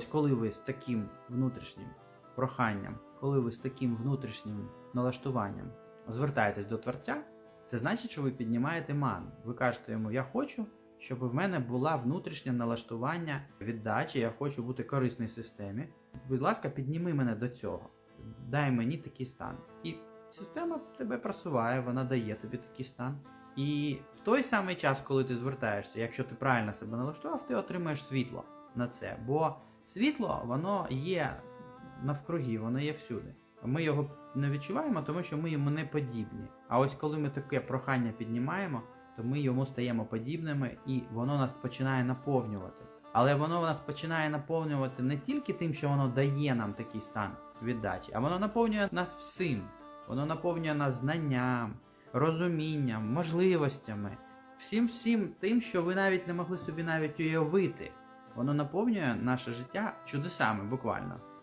ось коли ви з таким внутрішнім проханням, коли ви з таким внутрішнім налаштуванням звертаєтесь до Творця, це значить, що ви піднімаєте ману. Ви кажете йому, я хочу, щоб в мене була внутрішнє налаштування віддачі, я хочу бути корисній системі. Будь ласка, підніми мене до цього. Дай мені такий стан. І система тебе просуває, вона дає тобі такий стан. І в той самий час, коли ти звертаєшся, якщо ти правильно себе налаштував, ти отримаєш світло на це. Бо світло, воно є навкруги, воно є всюди. Ми його не відчуваємо, тому що ми йому не подібні. А ось коли ми таке прохання піднімаємо, то ми йому стаємо подібними і воно нас починає наповнювати. Але воно нас починає наповнювати не тільки тим, що воно дає нам такий стан віддачі, а воно наповнює нас всім. Воно наповнює нас знанням, розумінням, можливостями, всім всім тим, що ви навіть не могли собі навіть уявити. Воно наповнює наше життя чудесами, буквально.